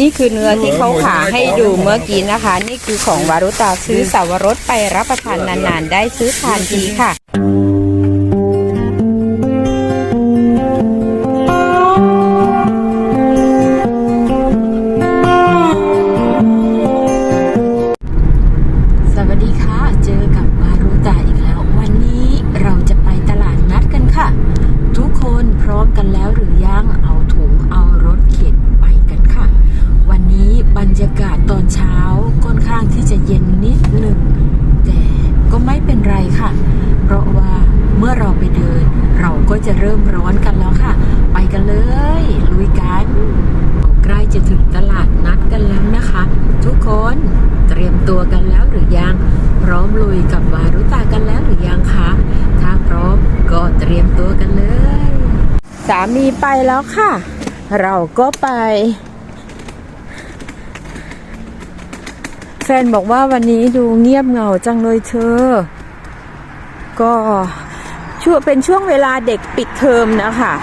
นี่คือเนื้อที่เขาขาให้ดูเมื่อกี้นะคะ นี่คือของวารุตาซื้อสาวรสไปรับประทานนานๆ ได้ซื้อทานทีค่ะ ยกับวารุตากันแล้วหรือยังคะ ถ้าพร้อมก็เตรียมตัวกันเลย สามีไปแล้วค่ะ เราก็ไป แฟนบอกว่าวันนี้ดูเงียบเหงาจังเลยเธอ ก็ช่วงเป็นช่วงเวลาเด็กปิดเทอมนะคะ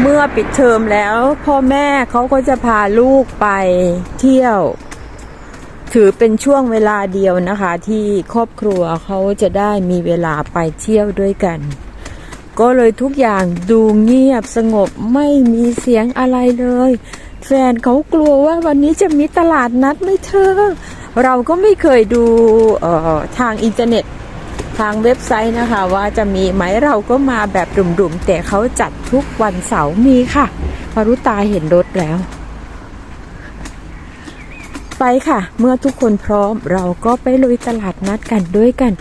เมื่อปิดเทอมแล้ว พ่อแม่เขาก็จะพาลูกไปเที่ยว ถือเป็นช่วงเวลาเดียวนะคะ ที่ครอบครัวเขาจะได้มีเวลาไปเที่ยวด้วยกัน ก็เลยทุกอย่างดูเงียบสงบไม่มีเสียงอะไรเลย แฟนเขากลัวว่าวันนี้จะมีตลาดนัดไม่เธอ เราก็ไม่เคยดูออทางอินเทอร์เน็ตทางเว็บไซต์นะคะ ว่าจะมีไหมเราก็มาแบบดุ่มๆ แต่เขาจัดทุกวันเสาร์มีค่ะพารุตาเห็นรถแล้ว ไปค่ะ เมื่อทุกคนพร้อมเราก็ไปลุยตลาดนัดกันด้วยกัน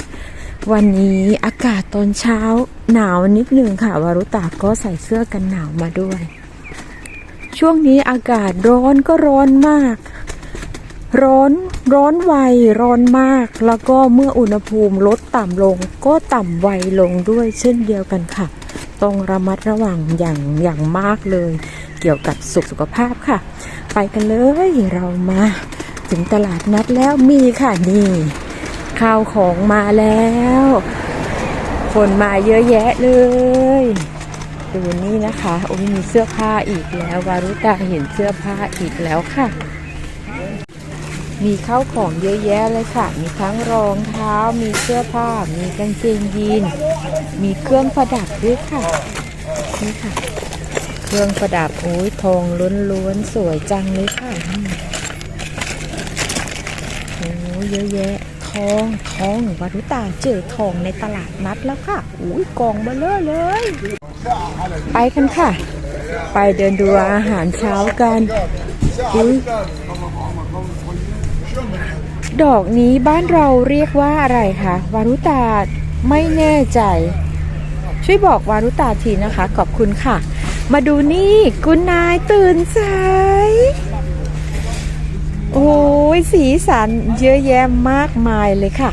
วันนี้อากาศตอนเช้าหนาวนิดนึงค่ะ วารุตาก็ใส่เสื้อกันหนาวมาด้วย ช่วงนี้อากาศร้อนก็ร้อนมาก ร้อนร้อนไวร้อนมาก แล้วก็เมื่ออุณหภูมิลดต่ำลง ก็ต่ำไวลงด้วยเช่นเดียวกันค่ะ ต้องระมัดระวังอย่างอย่างมากเลย เกี่ยวกับสุขสุขภาพค่ะ ไปกันเลยเรามา ถึงตลาดนัดแล้วมีค่ะนี่ข้าวของมาแล้ว คนมาเยอะแยะเลยดูนี่นะคะโอ้ยมีเสื้อผ้าอีกแล้ววารุตาเห็นเสื้อผ้าอีกแล้วค่ะ มีข้าวของเยอะแยะเลยค่ะ มีทั้งรองเท้ามีเสื้อผ้า มีกางเกงยีน มีเครื่องประดับด้วยค่ะนี่ค่ะ เครื่องประดับโอ้ยทองล้วนๆสวยจังเลยค่ะนี่ เยอะแยะ ทองทองวารุตาเจอทองในตลาดนัดแล้วค่ะอุ้ยกองเบลเลอร์เลย ไปกันค่ะ ไปเดินดูอาหารเช้ากันอุ้ยดอกนี้บ้านเราเรียกว่าอะไรคะวารุตาไม่แน่ใจ ช่วยบอกวารุตาทีนะคะ ขอบคุณค่ะ มาดูนี่ คุณนายตื่นสาย โอ้ยสีสันเยอะแยะมากมายเลยค่ะ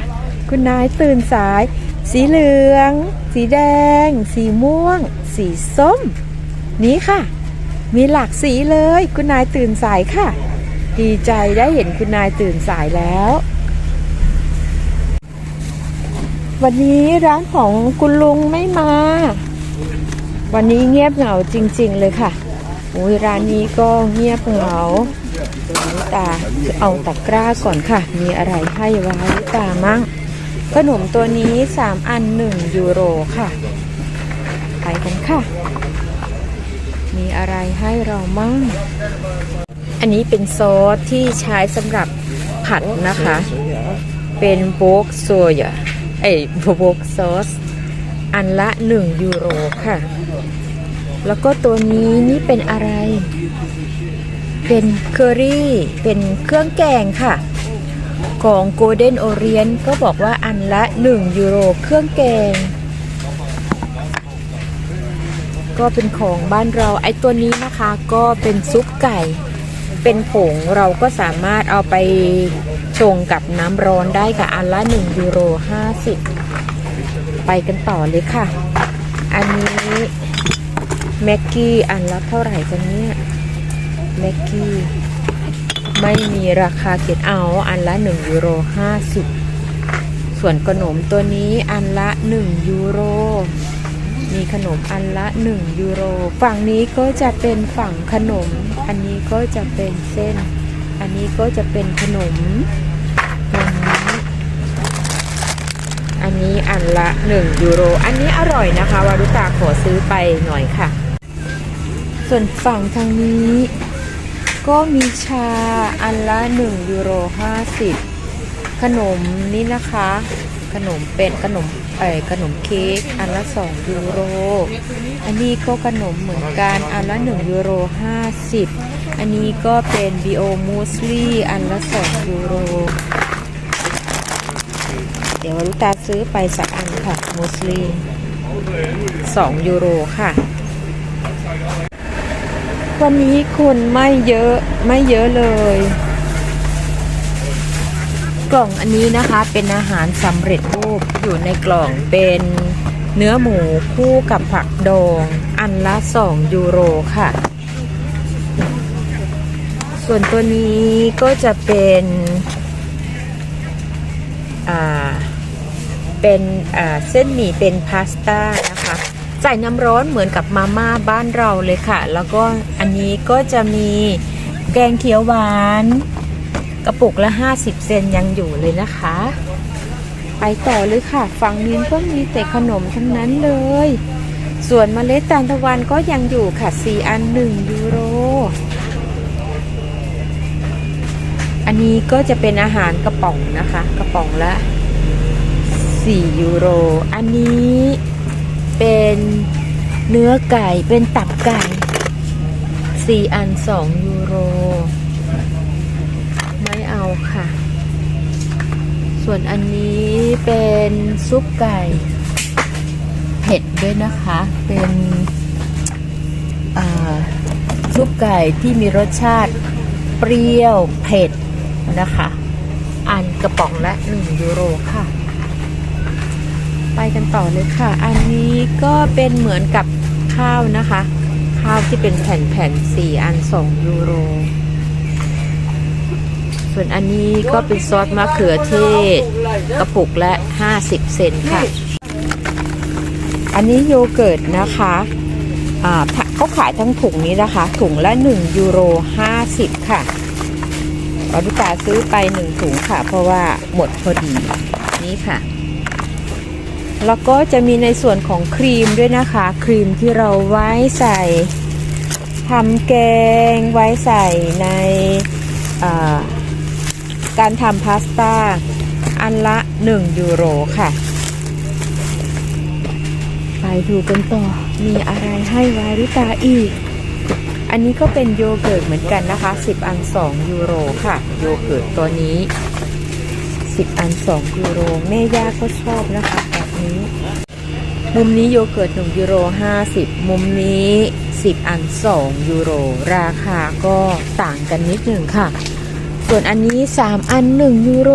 คุณนายตื่นสาย สีเหลือง สีแดง สีม่วง สีส้ม นี้ค่ะ มีหลากสีเลย คุณนายตื่นสายค่ะ ดีใจได้เห็นคุณนายตื่นสายแล้ว วันนี้ร้านของคุณลุงไม่มา วันนี้เงียบเหงาจริง ๆ เลยค่ะโอ้ยร้านนี้ก็เงียบเหงา วิตาเอาตะกร้าก่อนค่ะ มีอะไรให้วาวิตามั่งขนมตัวนี้ 3 อัน 1 ยูโรค่ะ ไปกันค่ะ มีอะไรให้เรามั่ง อันนี้เป็นซอสที่ใช้สำหรับผัดนะคะ เป็นโบกโซยาเอ้ยโบกซอส อันละ 1 ยูโรค่ะ แล้วก็ตัวนี้นี่เป็นอะไร เป็นเคอรี่ เป็นเครื่องแกงค่ะ ของ Golden Orient ก็บอกว่าอันละ 1 ยูโรเครื่องแกง ก็เป็นของบ้านเราไอ้ตัวนี้นะคะก็เป็นซุปไก่ เป็นผงเราก็สามารถเอาไปชงกับน้ำร้อนได้ค่ะอันละ 1 ยูโร 50 ไปกันต่อเลยค่ะ อันนี้แม็กกี้อันละเท่าไหร่กันเนี่ย แม็กกี้ ไม่มีราคาเขียนเอาอันละ1ยูโร50 ส่วนขนมตัวนี้อันละ1ยูโร มีขนมอันละ1ยูโร ฝั่งนี้ก็จะเป็นฝั่งขนม อันนี้ก็จะเป็นเส้น อันนี้ก็จะเป็นขนมตัวนี้อันนี้อันละ 1 ยูโร อันนี้อร่อยนะคะ วารุตาขอซื้อไปหน่อยค่ะ ส่วนฝั่งทางนี้ ก็มีชาอันละ 1 ยูโร 50 ขนมนี้นะคะ ขนมเป็นขนมเอ่ขนมเค้กอันละ 2 ยูโร อันนี้ก็ขนมเหมือนกันอันละ 1 ยูโร 50 อันนี้ก็เป็นบิโอมูสลี่อันละ 2 ยูโร เดี๋ยววรุตาซื้อไปสักอันค่ะมูสลี่ 2 ยูโรค่ะ วันนี้คนไม่เยอะไม่เยอะเลย กล่องอันนี้นะคะเป็นอาหารสำเร็จรูปอยู่ในกล่องเป็นเนื้อหมูคู่กับผักดอง อันละ 2 ยูโรค่ะ ส่วนตัวนี้ก็จะเป็นเป็นเส้นหมี่เป็นพาสต้านะคะ ส่น้ำร้อนเหมือนกับมาม่าบ้านเราเลยค่ะ แล้วก็อันนี้ก็จะมีแกงเขียวหวาน กระปุกละ 50 เซนยังอยู่เลยนะคะ ไปต่อเลยค่ะ ฝั่งนี้ก็มีแต่ขนมทั้งนั้นเลย ส่วนมเมล็ดทานตะวันก็ยังอยู่ค่ะ 4 อัน 1 ยูโร อันนี้ก็จะเป็นอาหารกระป๋องนะคะ กระป๋องละ 4 ยูโร อันนี้ เป็นเนื้อไก่เป็นตับไก่4อัน2ยูโร ไม่เอาค่ะ ส่วนอันนี้เป็นซุปไก่ เผ็ดด้วยนะคะ เป็นซุปไก่ที่มีรสชาติเปรี้ยวเผ็ดนะคะ อันกระป๋องละ1ยูโรค่ะ ไปกันต่อเลยค่ะ อันนี้ก็เป็นเหมือนกับข้าวนะคะ ข้าวที่เป็นแผ่นๆ4อัน2ยูโร ส่วนอันนี้ก็เป็นซอสมะเขือเทศกระปุกละ 50 เซนค่ะ อันนี้โยเกิร์ตนะคะเขาขายทั้งถุงนี้นะคะ ถุงละ 1 ยูโร 50 ค่ะวารุตาซื้อไป 1 ถุงค่ะ เพราะว่าหมดพอดี นี่ค่ะ แล้วก็จะมีในส่วนของครีมด้วยนะคะ ครีมที่เราไว้ใส่ทำแกงไว้ใส่ในการทำพาสต้าอันละ 1 ยูโรค่ะ ไปดูกันต่อ มีอะไรให้วาริตาอีก อันนี้ก็เป็นโยเกิร์ตเหมือนกันนะคะ 10 อัน 2 ยูโรค่ะ โยเกิร์ตตัวนี้ 10 อัน 2 ยูโร แม่ย่าก็ชอบนะคะ นี้ มุมนี้โยเกิร์ต1ยูโร50 มุมนี้ 10 อัน 2 ยูโร ราคาก็ต่างกันนิดหนึ่งค่ะ ส่วนอันนี้ 3 อัน 1 ยูโร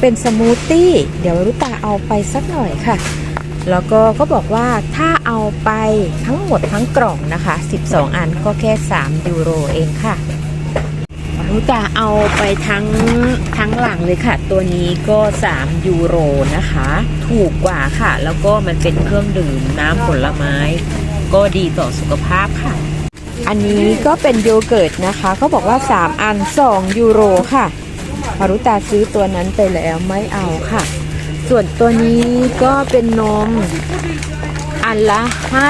เป็นสมูทตี้ เดี๋ยวรุตาเอาไปสักหน่อยค่ะ แล้วก็ก็บอกว่าถ้าเอาไปทั้งหมดทั้งกล่องนะคะ 12 อันก็แค่ 3 ยูโรเองค่ะ รุตาเอาไปทั้งทั้งหลังเลยค่ะ ตัวนี้ก็ 3 ยูโรนะคะ ถูกกว่าค่ะ แล้วก็มันเป็นเครื่องดื่มน้ำผลไม้ ก็ดีต่อสุขภาพค่ะ อันนี้ก็เป็นโยเกิร์ตนะคะเขาบอกว่า 3 อัน 2 ยูโรค่ะพารุตาซื้อตัวนั้นไปแล้วไม่เอาค่ะ ส่วนตัวนี้ก็เป็นนมอันละ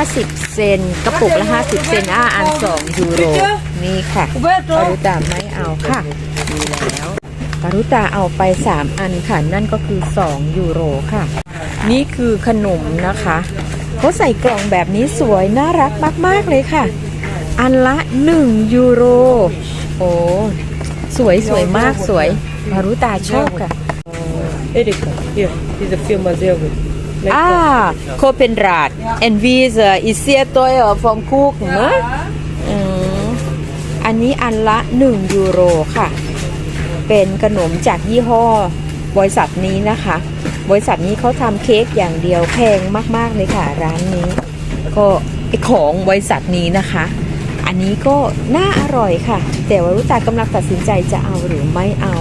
50 เซน กระปุกละ 50 เซนอ่าอัน 2 ยูโร นี่ค่ะปารุตาไม่เอาค่ะดีแล้วปารุตาเอาไป 3 อันค่ะ นั่นก็คือ 2 ยูโรค่ะ นี่คือขนมนะคะเขาใส่กล่องแบบนี้สวยน่ารักมาก ๆ เลยค่ะ อันละ 1 ยูโร โอ้สวยสวยมากสวยมารุตาชอบค่ะ Erika, hier, diese Firma sehr gut. Lecker. อ่าโคเปนราดแอนวีเซอร์อิเซียตัวเอฟอมคุกนะอืมอั นนี้อันละ 1 ยูโรค่ะ เป็นขนมจากยี่ห้อบริษัทนี้นะคะ บริษัทนี้เขาทำเค้กอย่างเดียวแพงมาก ๆ เลยค่ะร้านนี้ ก็ไอของบริษัทนี้นะคะ อันนี้ก็น่าอร่อยค่ะ แต่ว่ารุตากำลังตัดสินใจจะเอาหรือไม่เอา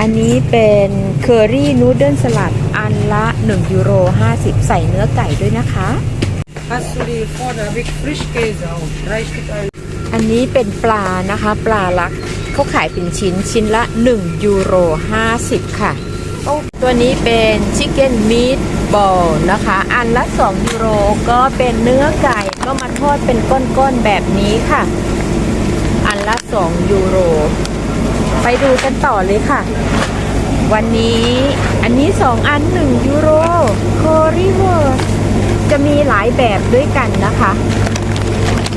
อันนี้เป็นเคอรี่นูเดิลสลัดอันละ 1 ยูโร 50 ใส่เนื้อไก่ด้วยนะคะ Hast du die vorne mit Frischkäse auf? Drei Stück ein. อันนี้เป็นปลานะคะ ปลาลักเขาขายเป็นชิ้นชิ้นละ 1 ยูโร 50 ค่ะ ตัวนี้เป็นชิคเก้นมีดบอลนะคะ อันละ 2 ยูโรก็เป็นเนื้อไก่ก็มาทอดเป็นก้อนๆแบบนี้ค่ะ อันละ 2 ยูโร ไปดูกันต่อเลยค่ะ วันนี้อันนี้ 2 อัน 1 ยูโรโคริเวอร์จะมีหลายแบบด้วยกันนะคะ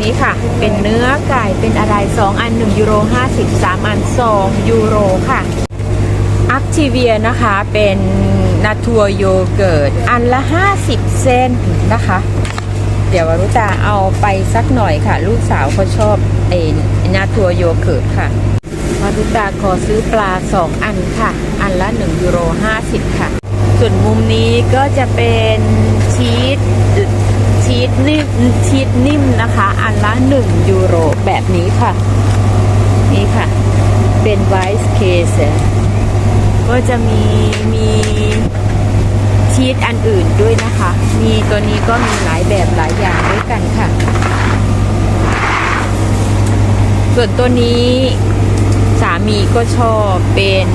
นี่ค่ะ เป็นเนื้อไก่เป็นอะไร 2 อัน 1 ยูโร 50 3 อัน 2 ยูโรค่ะ อัคทีเวียนะคะเป็นนาทัวโยเกิร์ตอันละ 50 เซนนะคะ เดี๋ยววรุตาเอาไปสักหน่อยค่ะ ลูกสาวเขาชอบไอ้นาทัวโยเกิร์ตค่ะวรุตาขอซื้อปลา 2 อันค่ะ อันละ 1 ยูโร 50 ค่ะ ส่วนมุมนี้ก็จะเป็นชีส ชีสนิ่มชีสนิ่มนะคะ อันละ 1 ยูโรแบบนี้ค่ะ นี่ค่ะ เป็นไวส์เคสก็จะมีมีชีสอันอื่นด้วยนะคะ มีตัวนี้ก็มีหลายแบบหลายอย่างด้วยกันค่ะ ส่วนตัวนี้สามีก็ชอบเป็น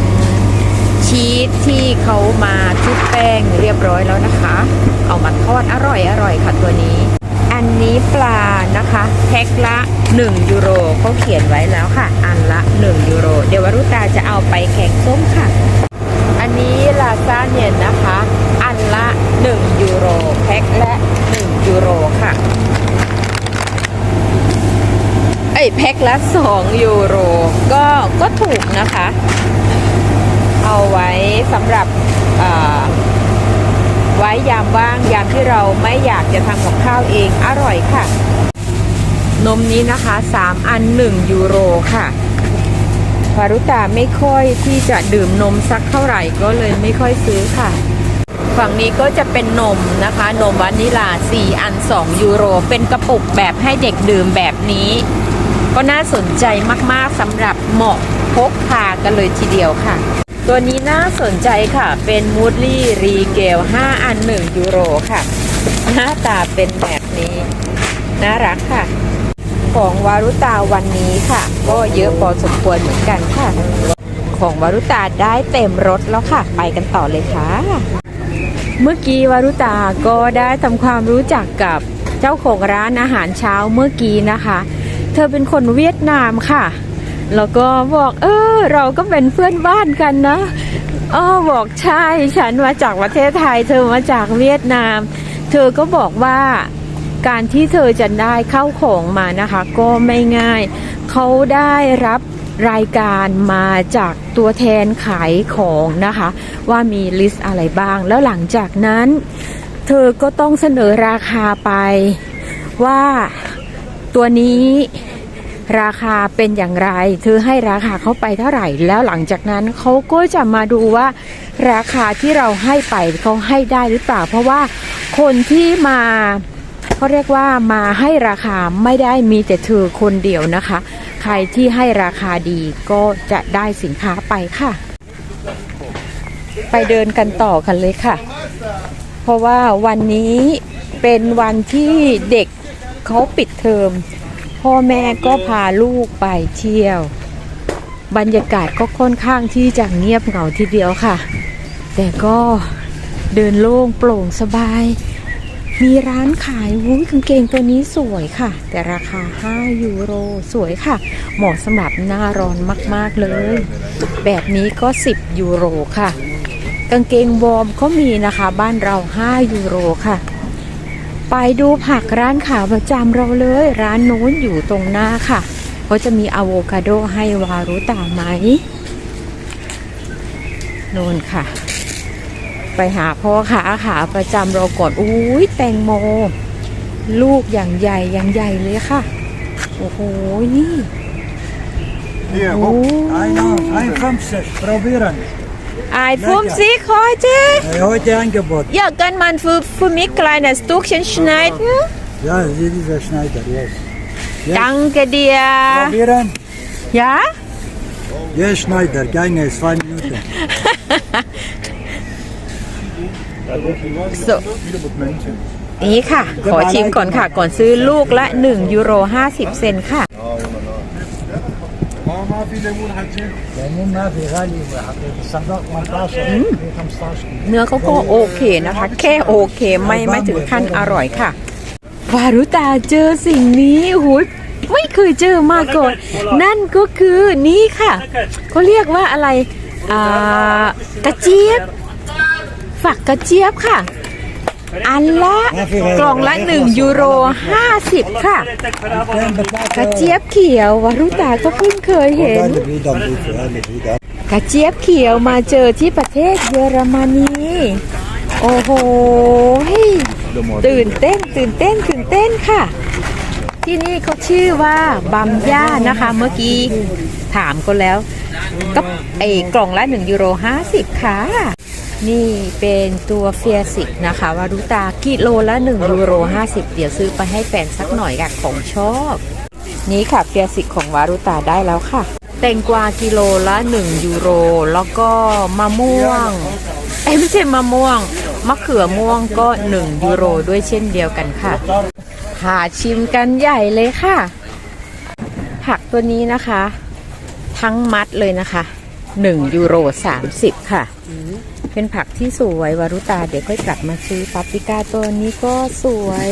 ชีสที่เขามาชุบแป้งเรียบร้อยแล้วนะคะ เอามาทอดอร่อยอร่อยค่ะตัวนี้ อันนี้ปลานะคะแพ็คละ 1 ยูโรเขาเขียนไว้แล้วค่ะ อันละ 1 ยูโร เดี๋ยววรุตาจะเอาไปแข่งส้มค่ะ อันนี้ลาซาเนียนนะคะ อันละ 1 ยูโรแพ็คละ 1 ยูโรค่ะเอ้ยแพ็คละ 2 ยูโร ก็ก็ถูกนะคะ เอาไว้สำหรับไว้ยามว่างยามที่เราไม่อยากจะทำกับข้าวเองอร่อยค่ะ นมนี้นะคะ 3 อัน 1 ยูโรค่ะพารุตาไม่ค่อยที่จะดื่มนมสักเท่าไหร่ก็เลยไม่ค่อยซื้อค่ะ ฝั่งนี้ก็จะเป็นนมนะคะ นมวานิลา 4 อัน 2 ยูโร เป็นกระปุกแบบให้เด็กดื่มแบบนี้ ก็น่าสนใจมากๆสำหรับเหมาะพกพากันเลยทีเดียวค่ะ ตัวนี้น่าสนใจค่ะ เป็นมูดลี่รีเกล 5 อัน 1 ยูโรค่ะ หน้าตาเป็นแบบนี้ น่ารักค่ะ ของวารุตาวันนี้ค่ะ ก็เยอะพอสมควรเหมือนกันค่ะ ของวารุตาได้เต็มรถแล้วค่ะ ไปกันต่อเลยค่ะ เมื่อกี้วารุตาก็ได้ทำความรู้จักกับเจ้าของร้านอาหารเช้าเมื่อกี้นะคะ เธอเป็นคนเวียดนามค่ะ แล้วก็บอกเออเราก็เป็นเพื่อนบ้านกันนะอ้อบอกใช่ฉันมาจากประเทศไทย เธอมาจากเวียดนาม เธอก็บอกว่าการที่เธอจะได้เข้าของมานะคะ ก็ไม่ง่าย เขาได้รับรายการมาจากตัวแทนขายของนะคะ ว่ามีลิสต์อะไรบ้าง แล้วหลังจากนั้น เธอก็ต้องเสนอราคาไปว่าตัวนี้ ราคาเป็นอย่างไร เธอให้ราคาเขาไปเท่าไหร่ แล้วหลังจากนั้นเขาก็จะมาดูว่า ราคาที่เราให้ไปเขาให้ได้หรือเปล่า เพราะว่าคนที่มาเขาเรียกว่ามาให้ราคาไม่ได้มีแต่เธอคนเดียวนะคะ ใครที่ให้ราคาดีก็จะได้สินค้าไปค่ะ ไปเดินกันต่อกันเลยค่ะ เพราะว่าวันนี้เป็นวันที่เด็กเขาปิดเทอม พ่อแม่ก็พาลูกไปเที่ยว บรรยากาศก็ค่อนข้างที่จะเงียบเหงาทีเดียวค่ะ แต่ก็เดินโล่งโปร่งสบาย มีร้านขายวุ้ยกางเกงตัวนี้สวยค่ะ แต่ราคา 5 ยูโรสวยค่ะ เหมาะสำหรับหน้าร้อนมากๆเลย แบบนี้ก็ 10 ยูโรค่ะ กางเกงวอร์มก็มีนะคะ บ้านเรา 5 ยูโรค่ะ ไปดูผักร้านขาวประจำเราเลย ร้านโน้นอยู่ตรงหน้าค่ะเขาจะมีอะโวคาโดให้วารุตาไหมโน้นค่ะ ไปหาพ่อขาขาประจำเราก่อนอุ้ยแตงโม ลูกอย่างใหญ่อย่างใหญ่เลยค่ะ โอ้โห นี่ Hier, guck. Einer, ein Kampfset. 51 heute? Äh, heute Angebot. Ja, kann man für, für mich kleines Stückchen schneiden? Ja, sie ist der Schneider, yes. yes. Danke dir. Probieren? Ja? Ja, Schneider, gerne, zwei Minuten. so. นี่ค่ะ ขอชิมก่อนค่ะ ก่อนซื้อลูกละ 1 ยูโร 50 เซนค่ะ ليمون ما في غالي حقيقة الصندوق 18 في 15 كيلو เนื้อเขาก็โอเคนะคะ แค่โอเคไม่ไม่ถึงขั้นอร่อยค่ะ วารุตาเจอสิ่งนี้หุยไม่เคยเจอมาก่อน นั่นก็คือนี่ค่ะเขาเรียกว่าอะไรอ่ากระเจี๊ยบ ฝักกระเจี๊ยบค่ะ อันละกล่องละ 1 ยูโร 50 ค่ะ กระเจี๊ยบเขียววรุตาก็เพิ่งเคยเห็น กระเจี๊ยบเขียวมาเจอที่ประเทศเยอรมนี โอ้โห ตื่นเต้นตื่นเต้นตื่นเต้นค่ะ ที่นี่เขาชื่อว่าบัมย่านะคะเมื่อกี้ถามก็แล้วก็ไอ้กล่องละ 1 ยูโร 50 ค่ะ นี่เป็นตัวเฟียสิกนะคะ วารุตากิโลละ1ยูโร50 เดี๋ยวซื้อไปให้แฟนสักหน่อยค่ะของชอบ นี่ค่ะเฟียสิกของวารุตาได้แล้วค่ะ แตงกวากิโลละ 1 ยูโร แล้วก็มะม่วงเอ้ไม่ใช่มะม่วง มะเขือม่วงก็ 1 ยูโรด้วยเช่นเดียวกันค่ะ หาชิมกันใหญ่เลยค่ะ ผักตัวนี้นะคะ ทั้งมัดเลยนะคะ 1ยูโร30 ค่ะ เป็นผักที่สวยวารุตาเดี๋ยวค่อยกลับมาซื้อปาปริก้าตัวนี้ก็สวย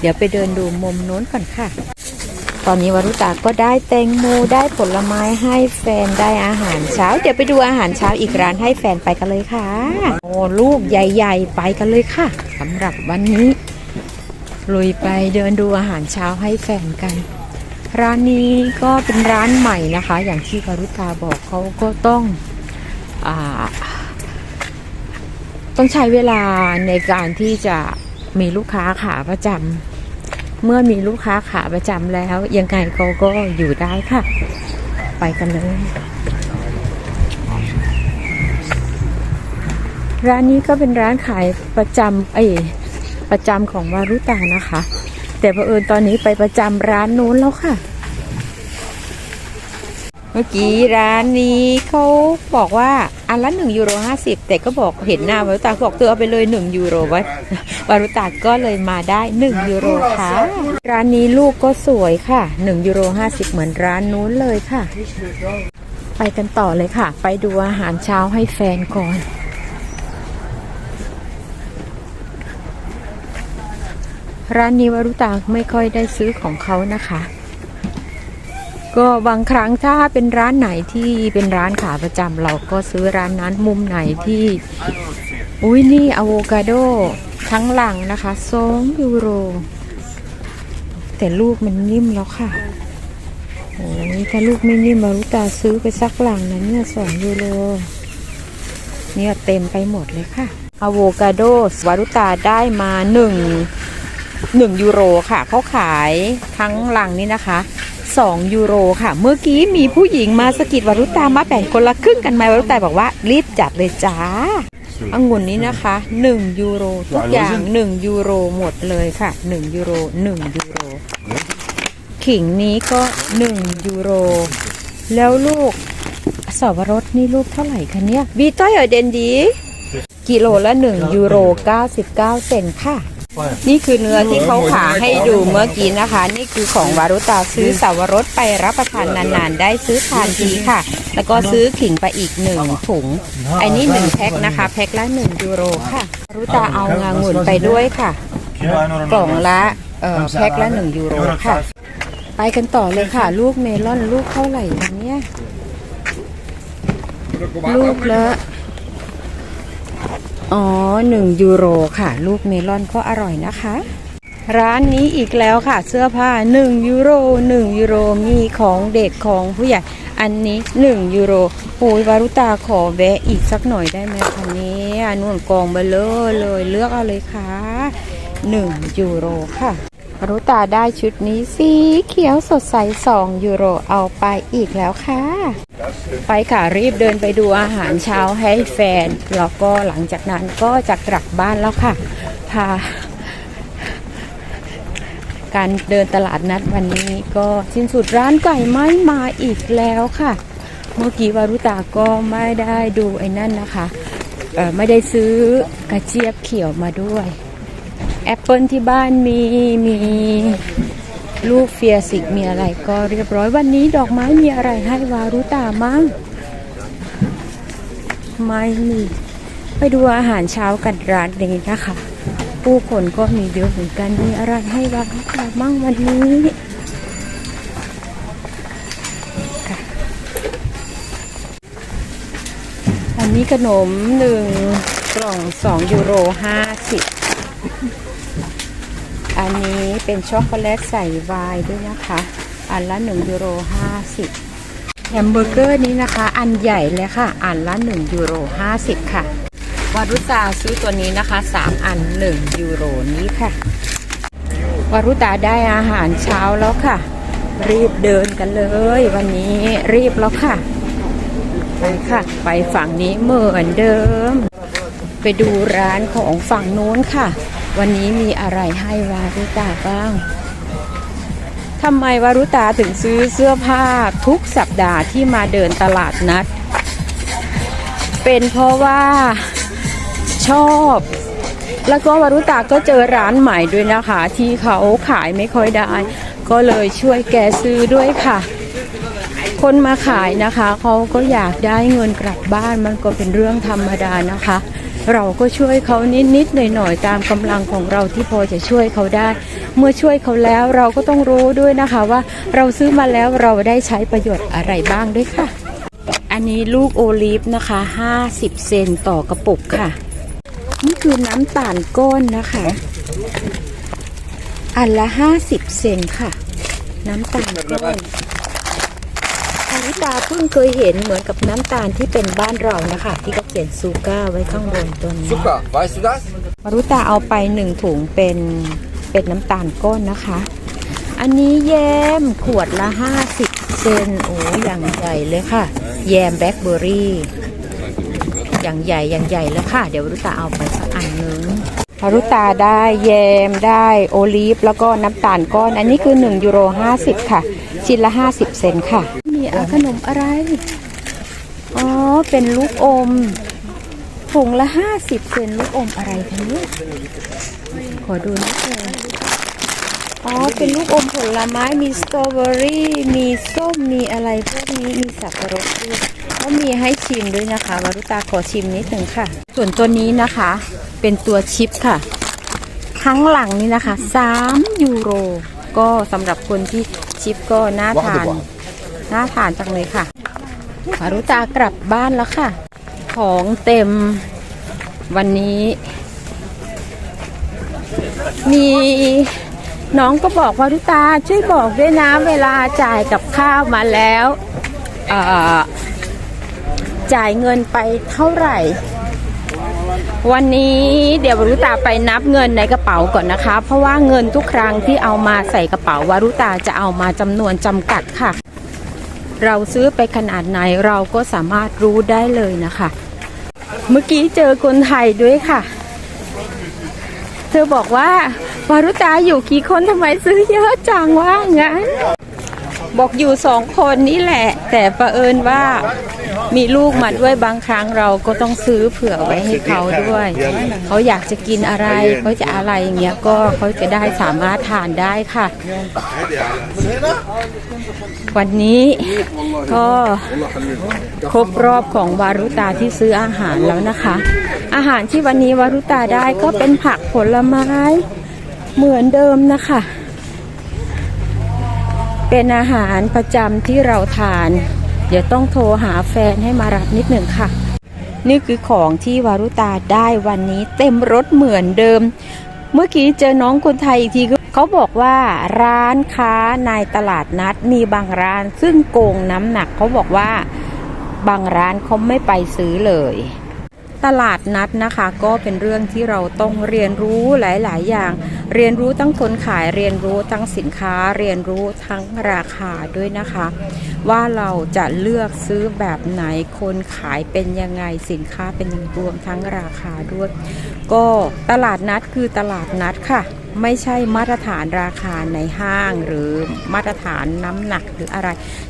เดี๋ยวไปเดินดูมุมโน้นก่อนค่ะ ตอนนี้วารุตาก็ได้แตงโมได้ผลไม้ให้แฟนได้อาหารเช้า เดี๋ยวไปดูอาหารเช้าอีกร้านให้แฟนไปกันเลยค่ะ โอ้ลูกใหญ่ๆ ไปกันเลยค่ะสำหรับวันนี้ลุยไปเดินดูอาหารเช้าให้แฟนกัน ร้านนี้ก็เป็นร้านใหม่นะคะ อย่างที่วารุตาบอกเขาก็ต้องอต้องใช้เวลาในการที่จะมีลูกค้าขาประจำเมื่อมีลูกค้าขาประจำแล้ว ยังไงเขาก็อยู่ได้ค่ะ ไปกันเลย ร้านนี้ก็เป็นร้านขายประจำเอ้ประจำของวารุตานะคะ แต่เผอิญตอนนี้ไปประจำร้านนู้นแล้วค่ะ เมื่อกี้ร้านนี้เขาบอกว่าอันละ1ยูโร50แต่ก็บอกเห็นหน้าวารุตาบอกเธอเอาไปเลย1ยูโรไว้วารุตาก็เลยมาได้1ยูโรค่ะ ร้านนี้ลูกก็สวยค่ะ1ยูโร50เหมือนร้านนู้นเลยค่ะ ไปกันต่อเลยค่ะ ไปดูอาหารเช้าให้แฟนก่อน ร้านนี้วารุตาไม่ค่อยได้ซื้อของเขานะคะ ก็บางครั้งถ้าเป็นร้านไหนที่เป็นร้านขาประจำเราก็ซื้อร้านนั้นมุมไหนที่ อุ้ยนี่อะโวคาโดทั้งหลังนะคะ2ยูโร แต่ลูกมันนิ่มแล้วค่ะโอ้ยถ้าลูกไม่นิ่มมารุตาซื้อไปสักหลังนั้นเนี่ยสองยูโรเนี่ยเต็มไปหมดเลยค่ะอะโวคาโดวารุตาได้มาหนึ่ง หนึ่งยูโรค่ะเขาขายทั้งหลังนี้นะคะ 2 ยูโรค่ะ เมื่อกี้มีผู้หญิงมาสะกิดวารุตามาแบ่งคนละครึ่งกันไหมวารุตาบอกว่ารีบจัดเลยจ้าองุ่นนี้นะคะ 1 ยูโร ทุกอย่าง 1 ยูโรหมดเลยค่ะ 1 ยูโร 1 ยูโร ขิงนี้ก็ 1 ยูโร แล้วลูกสวรสนี่ลูกเท่าไหร่คะเนี่ยวีต้อยเอเดนดี กิโลละ 1 ยูโร 99 เซนต์ค่ะ นี่คือเนื้อที่เขาขาให้ดูเมื่อกี้นะคะ นี่คือของวารุตาซื้อสาวรสไปรับประทานนานๆ ได้ซื้อทานทีค่ะ แล้วก็ซื้อขิงไปอีกหนึ่งถุงไอันนี้หนึ่งแพ็คนะคะ แพ็คละหนึ่งยูโรค่ะวารุตาเอางางุ่นไปด้วยค่ะ กล่องละเอ่อแพ็คละหนึ่งยูโรค่ะ ไปกันต่อเลยค่ะ ลูกเมลอนลูกเท่าไหร่เนี่ยลูกละ อ๋อหนึ่งยูโรค่ะ ลูกเมลอนก็อร่อยนะคะ ร้านนี้อีกแล้วค่ะ เสื้อผ้า 1 ยูโร 1 ยูโรมีของเด็กของผู้ใหญ่ อันนี้ 1 ยูโรโอ้ยวารุตาขอแวะอีกสักหน่อยได้ไหมคะเนี่ยนุ่นกองเบลเลอร์เลยเลือกเอาเลยค่ะ 1 ยูโรค่ะ วารุตาได้ชุดนี้สีเขียวสดใส 2 ยูโรเอาไปอีกแล้วค่ะ ไปค่ะรีบเดินไปดูอาหารเช้าให้แฟน แล้วก็หลังจากนั้นก็จะกลับบ้านแล้วค่ะ พา การเดินตลาดนัดวันนี้ก็สิ้นสุดร้านไก่ไม่มาอีกแล้วค่ะ เมื่อกี้วารุตาก็ไม่ได้ดูไอ้นั่นนะคะ ไม่ได้ซื้อกระเจี๊ยบเขียวมาด้วย แอปเปิลที่บ้านมีมีลูกเฟียสิกมีอะไรก็เรียบร้อยวันนี้ดอกไม้มีอะไรให้วารุตามั่งไม่มีไปดูอาหารเช้ากันร้านนี้นะคะผู้คนก็มีเยอะเหมือนกันมีอะไรให้วารุตามั่งวันนี้อันนี้ขนมหนึ่งกล่องสองยูโรห้าสิบ อันนี้เป็นช็อกโกแลตใส่วน์ด้วยนะคะ อันละ1ยูโร50แฮมเบอร์เกอร์นี้นะคะ อันใหญ่เลยค่ะ อันละ1ยูโร50 ค่ะวารุตาซื้อตัวนี้นะคะ 3 อัน 1 ยูโรนี้ค่ะ วารุตาได้อาหารเช้าแล้วค่ะ รีบเดินกันเลย วันนี้รีบแล้วค่ะ ไปค่ะ ไปฝั่งนี้เหมือนเดิม ไปดูร้านของฝั่งโน้นค่ะ วันนี้มีอะไรให้วารุตาบ้างทำไมวารุตาถึงซื้อเสื้อผ้าทุกสัปดาห์ที่มาเดินตลาดนัด เป็นเพราะว่าชอบ แล้วก็วารุตาก็เจอร้านใหม่ด้วยนะคะ ที่เขาขายไม่ค่อยได้ ก็เลยช่วยแกซื้อด้วยค่ะ คนมาขายนะคะเขาก็อยากได้เงินกลับบ้านมันก็เป็นเรื่องธรรมดานะคะ เราก็ช่วยเขานิดๆหน่อยๆตามกำลังของเราที่พอจะช่วยเขาได้ เมื่อช่วยเขาแล้วเราก็ต้องรู้ด้วยนะคะว่าเราซื้อมาแล้วเราได้ใช้ประโยชน์อะไรบ้างด้วยค่ะ อันนี้ลูกโอลีฟนะคะ 50 เซนต่อกระปุกค่ะ นี่คือน้ำตาลก้อนนะคะ อันละ 50 เซนค่ะ น้ำตาลก้อนอาริตาเพิ่งเคยเห็นเหมือนกับน้ำตาลที่เป็นบ้านเรานะคะที่เขาเขียนซูก้าไว้ข้างบนตัวนี้ Super, weißt du das? มารุตาเอาไปหนึ่งถุงเป็นเป็นน้ำตาลก้อนนะคะ อันนี้แยมขวดละ 50 เซนโอ้อย่างใหญ่เลยค่ะ แยมแบล็คเบอร์รี่ อย่างใหญ่อย่างใหญ่แล้วค่ะ เดี๋ยววรุตาเอาไปสักอันนึงวรุตาได้แยมได้โอลีฟแล้วก็น้ำตาลก้อน อันนี้คือ1ยูโร50 ค่ะ ชิ้นละ 50 เซนค่ะ มีเอาขนมอะไร อ๋อ เป็นลูกอมถุงละ50เซนลูกอมอะไรคะเนี่ยขอดูนิดนึงอ๋อ เป็นลูกอมผลไม้ มีสตรอเบอรี่ มีส้ม มีอะไรพวกนี้ มีสับปะรดด้วยก็มีให้ชิมด้วยนะคะ วารุตาขอชิมนิดหนึ่งค่ะ ส่วนตัวนี้นะคะ เป็นตัวชิปค่ะข้างหลังนี่นะคะ3ยูโร ก็สำหรับคนที่ชิปก็น่าทาน น่าทานจังเลยค่ะ วารุตากลับบ้านแล้วค่ะ ของเต็มวันนี้ มีน้องก็บอกว่ารุตาช่วยบอกด้วยนะเวลาจ่ายกับข้าวมาแล้วจ่ายเงินไปเท่าไหร่ วันนี้เดี๋ยววารุตาไปนับเงินในกระเป๋าก่อนนะคะ เพราะว่าเงินทุกครั้งที่เอามาใส่กระเป๋าวารุตาจะเอามาจำนวนจำกัดค่ะ เราซื้อไปขนาดไหนเราก็สามารถรู้ได้เลยนะคะ เมื่อกี้เจอคนไทยด้วยค่ะ เธอบอกว่าวารุตาอยู่กี่คนทำไมซื้อเยอะจังว่างั้น บอกอยู่สองคนนี่แหละ แต่ประเอิญว่ามีลูกมาด้วยบางครั้งเราก็ต้องซื้อเผื่อไว้ให้เขาด้วย เขาอยากจะกินอะไรเขาจะอะไรอย่างเงี้ยก็เขาจะได้สามารถทานได้ค่ะ วันนี้ก็ครบรอบของวารุตาที่ซื้ออาหารแล้วนะคะ อาหารที่วันนี้วารุตาได้ก็เป็นผักผลไม้เหมือนเดิมนะคะ เป็นอาหารประจำที่เราทาน เดี๋ยวต้องโทรหาแฟนให้มารับนิดหนึ่งค่ะ นี่คือของที่วารุตาได้วันนี้เต็มรถเหมือนเดิม เมื่อกี้เจอน้องคนไทยอีกทีเขาบอกว่าร้านค้าในตลาดนัดมีบางร้านซึ่งโกงน้ำหนักเขาบอกว่าบางร้านเขาไม่ไปซื้อเลย ตลาดนัดนะคะ ก็เป็นเรื่องที่เราต้องเรียนรู้หลาย ๆ อย่าง เรียนรู้ทั้งคนขายเรียนรู้ทั้งสินค้าเรียนรู้ทั้งราคาด้วยนะคะ ว่าเราจะเลือกซื้อแบบไหนคนขายเป็นยังไงสินค้าเป็นยังไงรวมทั้งราคาด้วย ก็ตลาดนัดคือตลาดนัดค่ะ ไม่ใช่มาตรฐานราคาในห้างหรือมาตรฐานน้ำหนักหรืออะไร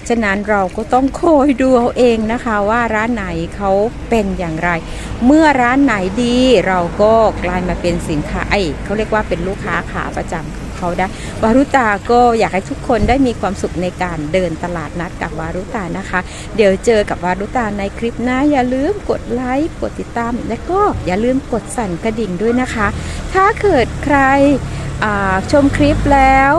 ฉะนั้นเราก็ต้องคอยดูเอาเองนะคะว่าร้านไหนเขาเป็นอย่างไร เมื่อร้านไหนดีเราก็กลายมาเป็นสินค้าไอ้เขาเรียกว่าเป็นลูกค้าขาประจำ เขาได้วารุตาก็อยากให้ทุกคนได้มีความสุขในการเดินตลาดนัดกับวารุตานะคะ เดี๋ยวเจอกับวารุตาในคลิปหน้าอย่าลืมกดไลค์กดติดตาม และก็อย่าลืมกดสั่นกระดิ่งด้วยนะคะ ถ้าเกิดใครชมคลิปแล้ว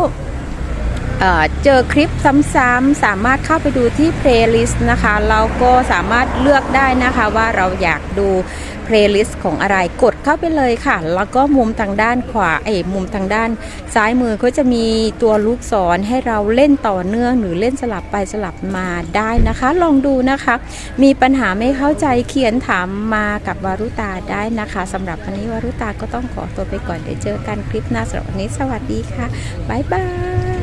เจอคลิปซ้ำๆสามารถเข้าไปดูที่ playlist นะคะ เราก็สามารถเลือกได้นะคะว่าเราอยากดู playlist ของอะไรกดเข้าไปเลยค่ะ แล้วก็มุมทางด้านขวาเอ้ยมุมทางด้าน ซ้ายมือก็จะมีตัวลูกศรให้เราเล่นต่อเนื่องหรือเล่นสลับไปสลับมาได้นะคะ ลองดูนะคะ มีปัญหาไม่เข้าใจเขียนถามมากับวารุตาได้นะคะสำหรับวันนี้วารุตาก็ต้องขอตัวไปก่อนเดี๋ยวเจอกันคลิปหน้าสำหรับวันนี้สวัสดีค่ะบ๊ายบาย